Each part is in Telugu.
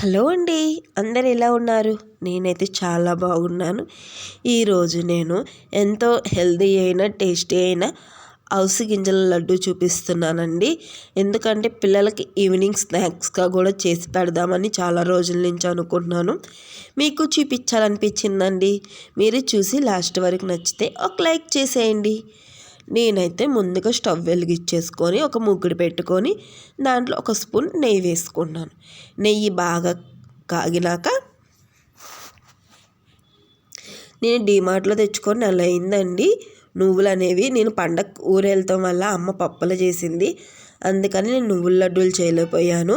హలో అండి అందరు ఎలా ఉన్నారు? నేనైతే చాలా బాగున్నాను. ఈరోజు నేను ఎంతో హెల్దీ అయిన టేస్టీ అయిన అవసి గింజల లడ్డు చూపిస్తున్నానండి. ఎందుకంటే పిల్లలకి ఈవినింగ్ స్నాక్స్గా కూడా చేసి పెడదామని చాలా రోజుల నుంచి అనుకుంటున్నాను. మీకు చూపించాలనిపించిందండి? మీరు చూసి లాస్ట్ వరకు నచ్చితే ఒక లైక్ చేసేయండి. నేనైతే ముందుగా స్టవ్ వెలిగించేసుకొని ఒక ముగ్గుడు పెట్టుకొని దాంట్లో ఒక స్పూన్ నెయ్యి వేసుకున్నాను. నెయ్యి బాగా కాగినాక నేను డీమార్ట్లో తెచ్చుకొని నెల అయిందండి. నువ్వులు అనేవి నేను పండగ ఊరెళ్తాం వల్ల అమ్మ పప్పలు చేసింది. అందుకని నేను నువ్వుల లడ్డూలు చేయలేకపోయాను.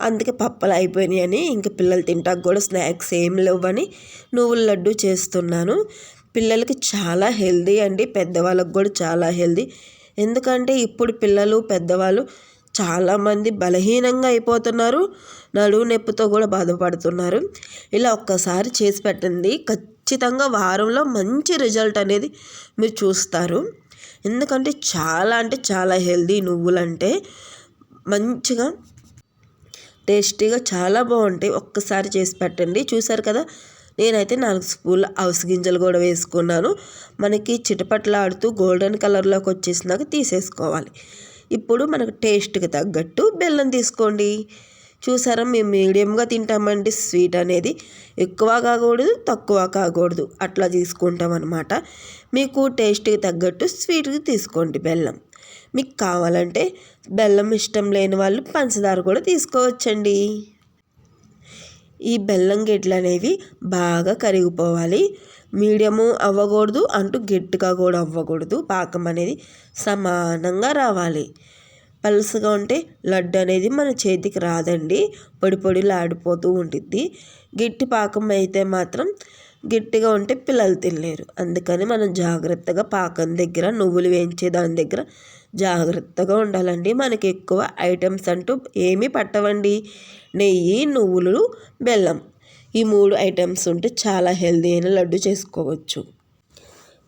అందుకే పప్పలు అయిపోయినాయని ఇంక పిల్లలు తింటాక కూడా స్నాక్స్ ఏం లేవని నువ్వుల లడ్డు చేస్తున్నాను. పిల్లలకి చాలా హెల్దీ అండి పెద్దవాళ్ళకి కూడా చాలా హెల్దీ. ఎందుకంటే ఇప్పుడు పిల్లలు పెద్దవాళ్ళు చాలామంది బలహీనంగా అయిపోతున్నారు నడువు నొప్పితో కూడా బాధపడుతున్నారు. ఇలా ఒక్కసారి చేసి పెట్టండి. ఖచ్చితంగా వారంలో మంచి రిజల్ట్ అనేది మీరు చూస్తారు. ఎందుకంటే చాలా అంటే చాలా హెల్దీ నువ్వులంటే మంచిగా టేస్టీగా చాలా బాగుంటాయి. ఒక్కసారి చేసి పెట్టండి. చూసారు కదా నేనైతే నాలుగు స్పూన్ల అవస గింజలు కూడా వేసుకున్నాను. మనకి చిటపట్లాడుతూ గోల్డెన్ కలర్లోకి వచ్చేసినాక తీసేసుకోవాలి. ఇప్పుడు మనకు టేస్ట్కి తగ్గట్టు బెల్లం తీసుకోండి. చూసారా మేము మీడియంగా తింటామండి. స్వీట్ అనేది ఎక్కువ కాకూడదు తక్కువ కాకూడదు. అట్లా తీసుకుంటాం అనమాట మీకు టేస్ట్కి తగ్గట్టు స్వీట్కి తీసుకోండి బెల్లం. మీకు కావాలంటే బెల్లం ఇష్టం లేని వాళ్ళు పంచదార కూడా తీసుకోవచ్చండి. ఈ బెల్లం గెడ్లు అనేవి బాగా కరిగిపోవాలి. మీడియము అవ్వకూడదు అంటూ గట్టిగా కూడా అవ్వకూడదు. పాకం అనేది సమానంగా రావాలి. పలుసుగా ఉంటే లడ్డు అనేది మన చేతికి రాదండి. పొడి పొడిలు ఆడిపోతూ ఉంటుంది గట్టి పాకం అయితే మాత్రం గట్టిగా ఉంటే పిల్లలు తినలేరు. అందుకని మనం జాగ్రత్తగా పాకం దగ్గర నువ్వులు వేయించే దాని దగ్గర జాగ్రత్తగా ఉండాలండి. మనకి ఎక్కువ ఐటమ్స్ అంటూ ఏమీ పట్టవండి. నెయ్యి నువ్వులు బెల్లం ఈ మూడు ఐటమ్స్ ఉంటే చాలా హెల్దీ అయిన లడ్డు చేసుకోవచ్చు.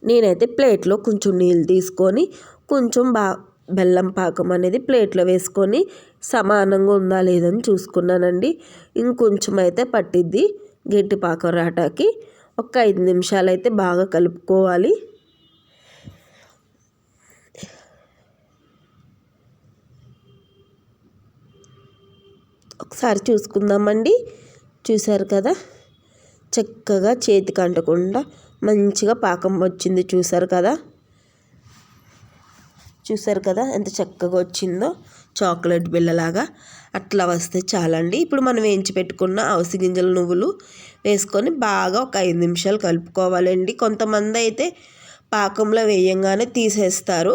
నేనైతే ప్లేట్లో కొంచెం నీళ్ళు తీసుకొని కొంచెం బా బెల్లం పాకం అనేది ప్లేట్లో వేసుకొని సమానంగా ఉందా లేదని చూసుకున్నానండి. ఇంకొంచెం అయితే పట్టిద్ది గట్టి పాకం రాటాకి ఒక ఐదు నిమిషాలు అయితే బాగా కలుపుకోవాలి. ఒకసారి చూసుకుందామండి. చూసారు కదా? చక్కగా చేతికి అంటకుండా మంచిగా పాకం వచ్చింది చూసారు కదా? చూసారు కదా ఎంత చక్కగా వచ్చిందో? చాక్లెట్ బిళ్ళలాగా అట్లా వస్తే చాలండి. ఇప్పుడు మనం వేయించి పెట్టుకున్న అవసి గింజల నువ్వులు వేసుకొని బాగా ఒక ఐదు నిమిషాలు కలుపుకోవాలండి. కొంతమంది అయితే పాకంలో వేయంగానే తీసేస్తారు.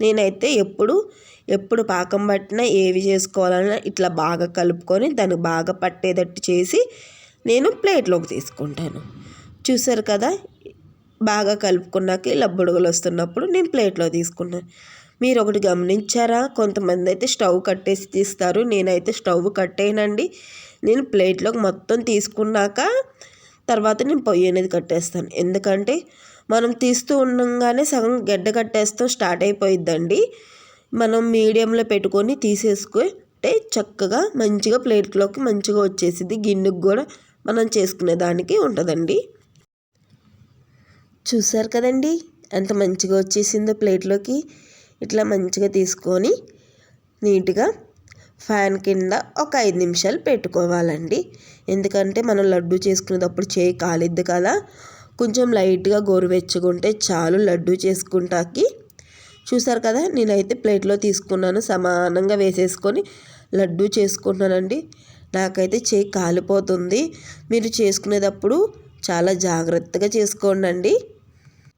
నేనైతే ఎప్పుడు ఎప్పుడు పాకం పట్టినా ఏవి చేసుకోవాలన్నా ఇట్లా బాగా కలుపుకొని దాన్ని బాగా పట్టేటట్టు చేసి నేను ప్లేట్లోకి తీసుకుంటాను. చూసారు కదా? బాగా కలుపుకున్నాక ఇలా బుడగలు వస్తున్నప్పుడు నేను ప్లేట్లో తీసుకున్నాను. మీరు ఒకటి గమనించారా? కొంతమంది అయితే స్టవ్ కట్టేసి తీస్తారు. నేనైతే స్టవ్ కట్టేయనండి. నేను ప్లేట్లోకి మొత్తం తీసుకున్నాక తర్వాత నేను పొయ్యి అనేది కట్టేస్తాను. ఎందుకంటే మనం తీస్తూ ఉండగానే సగం గడ్డ కట్టేస్తాం స్టార్ట్ అయిపోయిద్దండి. మనం మీడియంలో పెట్టుకొని తీసేసుకుంటే చక్కగా మంచిగా ప్లేట్లోకి మంచిగా వచ్చేసింది గిన్నెకు కూడా మనం చేసుకునే దానికి ఉంటుందండి. చూసారు కదండి? ఎంత మంచిగా వచ్చేసిందో ప్లేట్లోకి. ఇట్లా మంచిగా తీసుకొని నీట్గా ఫ్యాన్ కింద ఒక ఐదు నిమిషాలు పెట్టుకోవాలండి. ఎందుకంటే మనం లడ్డు చేసుకునేటప్పుడు చేయి కాలిద్ది కదా. కొంచెం లైట్గా గోరువెచ్చుకుంటే చాలు లడ్డు చేసుకుంటాకి. చూసారు కదా నేనైతే ప్లేట్లో తీసుకున్నాను సమానంగా వేసేసుకొని లడ్డు చేసుకుంటున్నానండి. నాకైతే చేయి కాలిపోతుంది. మీరు చేసుకునేటప్పుడు చాలా జాగ్రత్తగా చేసుకోండి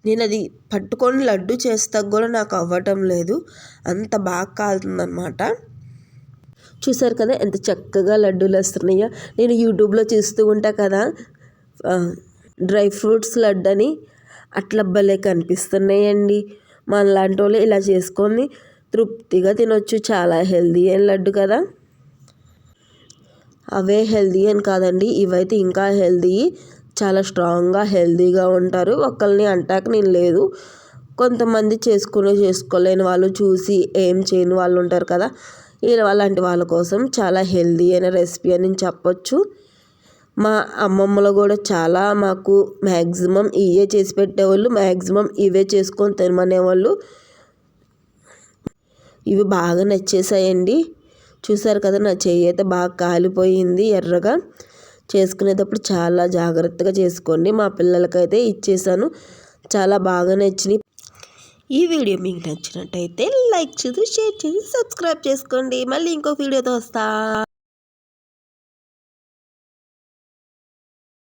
నేను అది పట్టుకొని లడ్డు చేస్తా కూడా నాకు అవ్వటం లేదు. అంత బాగా కాలుతుందనమాట చూసారు కదా ఎంత చక్కగా లడ్డూలు వస్తున్నాయో. నేను యూట్యూబ్లో చూస్తూ ఉంటా కదా డ్రై ఫ్రూట్స్ లడ్డు అని అట్లా భలే కనిపిస్తున్నాయండి. మనలాంటి వాళ్ళు ఇలా చేసుకొని తృప్తిగా తినొచ్చు. చాలా హెల్దీ అయిన లడ్డు కదా. అవే హెల్దీ అని కాదండి ఇవైతే ఇంకా హెల్దీ. చాలా స్ట్రాంగ్గా హెల్దీగా ఉంటారు. ఒకరిని అంటాక నేను లేదు. కొంతమంది చేసుకునే చేసుకోలేని వాళ్ళు చూసి ఏం చేయని వాళ్ళు ఉంటారు కదా. ఇలా అలాంటి వాళ్ళ కోసం చాలా హెల్దీ అయిన రెసిపీ అని చెప్పొచ్చు. మా అమ్మమ్మలు కూడా చాలా మాకు మ్యాక్సిమం ఇవే చేసి పెట్టేవాళ్ళు. మ్యాక్సిమం ఇవే చేసుకొని తినమనేవాళ్ళు. ఇవి బాగా నచ్చేసాయండి చూసారు కదా నా చెయ్యి అయితే బాగా కాలిపోయింది ఎర్రగా. చేసుకునేటప్పుడు చాలా జాగ్రత్తగా చేసుకోండి. మా పిల్లలకైతే ఇచ్చేసాను. చాలా బాగా నచ్చినాయి ఈ వీడియో మీకు నచ్చినట్టయితే లైక్ చేసి షేర్ చేసి సబ్స్క్రైబ్ చేసుకోండి. మళ్ళీ ఇంకో వీడియోతో వస్తా.